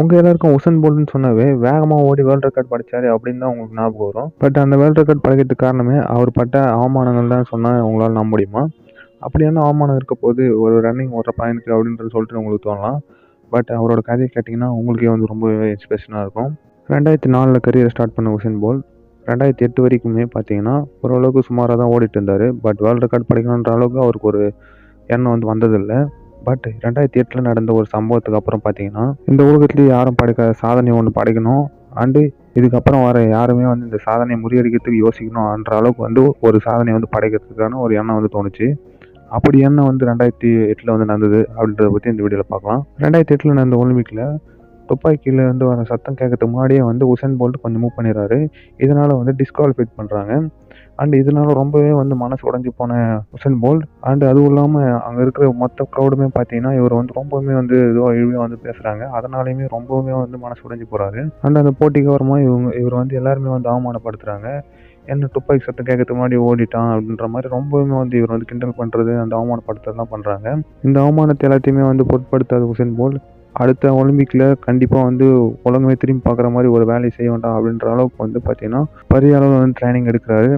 உங்கள் எல்லாருக்கும் உசன் போல்ட்னு சொன்னவே வேகமாக ஓடி வேர்ல்டு ரெக்கார்ட் படித்தார் அப்படின்னு தான் உங்களுக்கு ஞாபகம் வரும். பட் அந்த வேர்ல்டு ரெக்கார்ட் படிக்கிறதுக்கு காரணமே அவர் பட்ட அவமானங்கள் தான் சொன்னால் உங்களால் நம்ப முடியுமா? அப்படியான அவமானம் இருக்க போது ஒரு ரன்னிங் ஓடுற பையனுக்கு அப்படின்றது சொல்லிட்டு உங்களுக்கு தோணலாம். பட் அவரோட கதையை கேட்டிங்கன்னா உங்களுக்கே வந்து ரொம்பவே இன்ஸ்பிரேஷனாக இருக்கும். ரெண்டாயிரத்தி நாலில் கரியரை ஸ்டார்ட் பண்ண உசன் போல்ட். ரெண்டாயிரத்தி எட்டு வரைக்குமே பார்த்தீங்கன்னா ஓரளவுக்கு சுமாராக தான் ஓடிட்டு இருந்தார். பட் வேர்ல்டு ரெக்கார்ட் படிக்கணுன்ற அளவுக்கு அவருக்கு ஒரு எண்ணம் வந்து வந்ததில்லை. பட் ரெண்டாயிரத்தி எட்டில் நடந்த ஒரு சம்பவத்துக்கு அப்புறம் பார்த்தீங்கன்னா இந்த உலகத்துலேயே யாரும் படைக்காத சாதனை ஒன்று படைக்கணும். அண்டு இதுக்கப்புறம் வர யாருமே வந்து இந்த சாதனையை முறியடிக்கிறதுக்கு யோசிக்கணும்ன்ற அளவுக்கு வந்து ஒரு சாதனை வந்து படைக்கிறதுக்கான ஒரு எண்ணம் வந்து தோணுச்சு. அப்படி எண்ணம் வந்து ரெண்டாயிரத்தி எட்டில் வந்து நடந்தது அப்படின்றத பற்றி இந்த வீடியோவில் பார்க்கலாம். ரெண்டாயிரத்தி எட்டில் நடந்த ஒலிம்பிக்கில் துப்பாக்கியில் வந்து வர சத்தம் கேட்கறதுக்கு முன்னாடியே வந்து உசேன் போல்ட் கொஞ்சம் மூவ் பண்ணிடுறாரு. இதனால் வந்து டிஸ்குவாலிஃபைட் பண்ணுறாங்க அண்ட் இதனால ரொம்பவே வந்து மனசு உடஞ்சி போன உசேன் போல்ட். அண்ட் அதுவும் இல்லாமல் அங்கே இருக்கிற மொத்த க்ரௌடுமே பார்த்தீங்கன்னா இவர் வந்து ரொம்பவுமே வந்து இதுவாக இழிவாக வந்து பேசுகிறாங்க அதனாலையுமே ரொம்பவுமே வந்து மனசு உடஞ்சி போகிறாரு அண்ட் அந்த போட்டிக்கு வரமா இவங்க இவர் வந்து எல்லாருமே வந்து அவமானப்படுத்துகிறாங்க என்ன துப்பாக்கி சத்தம் கேட்கறதுக்கு முன்னாடி ஓடிட்டான் அப்படின்ற மாதிரி ரொம்பவுமே வந்து இவர் வந்து கிண்டல் பண்ணுறது அந்த அவமானப்படுத்துறதுலாம் பண்ணுறாங்க இந்த அவமானத்தை எல்லாத்தையுமே வந்து பொருட்படுத்தாது உசேன் போல்ட். அடுத்த ஒலிம்பிக்கில் கண்டிப்பாக வந்து உலகமே திரும்பி பார்க்குற மாதிரி ஒரு வேலையை செய்ய வேண்டாம் அப்படின்ற அளவுக்கு வந்து பார்த்தீங்கன்னா பெரிய அளவில் வந்து ட்ரைனிங் எடுக்கிறாரு.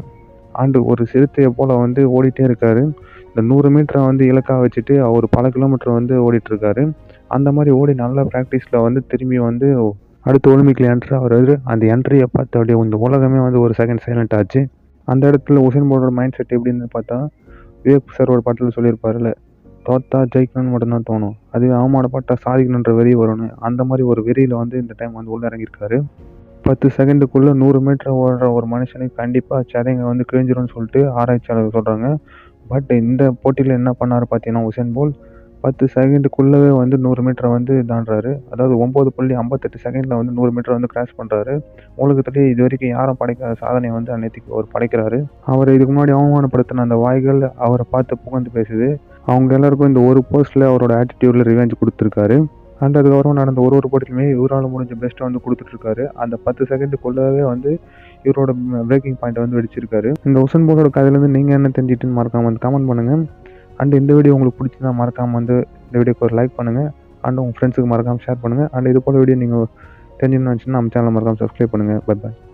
அண்டு ஒரு சிறுத்தையை போல் வந்து ஓடிட்டே இருக்காரு. இந்த நூறு மீட்டரை வந்து இலக்காக வச்சுட்டு அவர் பல கிலோமீட்டர் வந்து ஓடிட்டுருக்காரு. அந்த மாதிரி ஓடி நல்லா ப்ராக்டிஸில் வந்து திரும்பி வந்து அடுத்த ஒலிம்பிக்கில் என்ட்ரி ஆகிறாரு. அந்த என்ட்ரியை பார்த்து அப்படியே இந்த உலகமே வந்து ஒரு செகண்ட் சைலண்ட் ஆச்சு. அந்த இடத்துல உசேன் போல்டோட மைண்ட் செட் எப்படின்னு பார்த்தா விவேக் சார் ஒரு பாட்டில் சொல்லியிருப்பாருல்ல தோத்தா ஜெயிக்கணும்னு மட்டும்தான் தோணும். அதுவே அவமானப்பட்டா சாதிக்கணுன்ற வெறி வரும்னு. அந்த மாதிரி ஒரு வெறியில் வந்து இந்த டைம் வந்து உள்ள இறங்கியிருக்காரு பத்து செகண்டுக்குள்ளே நூறு மீட்டர் ஓடுற ஒரு மனுஷனுக்கு கண்டிப்பாக சதைங்க வந்து கிழிஞ்சிரும்னு சொல்லிட்டு ஆராய்ச்சியாளர் சொல்கிறாங்க பட் இந்த போட்டியில் என்ன பண்ணார் பார்த்தீங்கன்னா உசேன் போல் பத்து செகண்டுக்குள்ளவே வந்து நூறு மீட்டரை வந்து தாண்டுறாரு. அதாவது ஒம்பது புள்ளி ஐம்பத்தெட்டு செகண்டில் வந்து நூறு மீட்டர் வந்து கிராஸ் பண்ணுறாரு உலகத்துலேயே இது வரைக்கும் யாரும் படைக்காத சாதனையை வந்து அன்னைக்கு அவர் படைக்கிறாரு. அவர் இதுக்கு முன்னாடி அவமானப்படுத்தின அந்த வாய்கள் அவரை பார்த்து புகழ்ந்து பேசுது. அவங்க எல்லாருக்கும் இந்த ஒரு போஸ்ட்டில் அவரோட ஆட்டிடியூடில் ரிவெஞ்ச் கொடுத்துருக்காரு. அண்ட் அதுக்கப்புறம் நடந்த ஒரு ஒரு போட்டிலுமே இவரால் முடிஞ்ச பெஸ்ட்டை வந்து கொடுத்துட்ருக்காரு அந்த பத்து செகண்டுக்குள்ளவே வந்து இவரோட பிரேக்கிங் பாயிண்ட் வந்து வெடிச்சிருக்காரு. இந்த உசன் போலோட கதையிலேருந்து நீங்கள் என்ன தெரிஞ்சிட்டுன்னு மறக்காமல் வந்து கமெண்ட் பண்ணுங்கள் அண்ட் இந்த வீடியோ உங்களுக்கு பிடிச்சிருந்தா மறக்காமல் வந்து இந்த வீடியோக்கு ஒரு லைக் பண்ணுங்கள் அண்ட் உங்கள் ஃப்ரெண்ட்ஸுக்கு மறக்காமல் ஷேர் பண்ணுங்கள் அண்ட் இது போல் வீடியோ நீங்கள் தெரிஞ்சுன்னு வச்சுன்னா நம்ம சேனலை மறக்காமல் சப்ஸ்கிரைப் பண்ணுங்கள் பை பாய்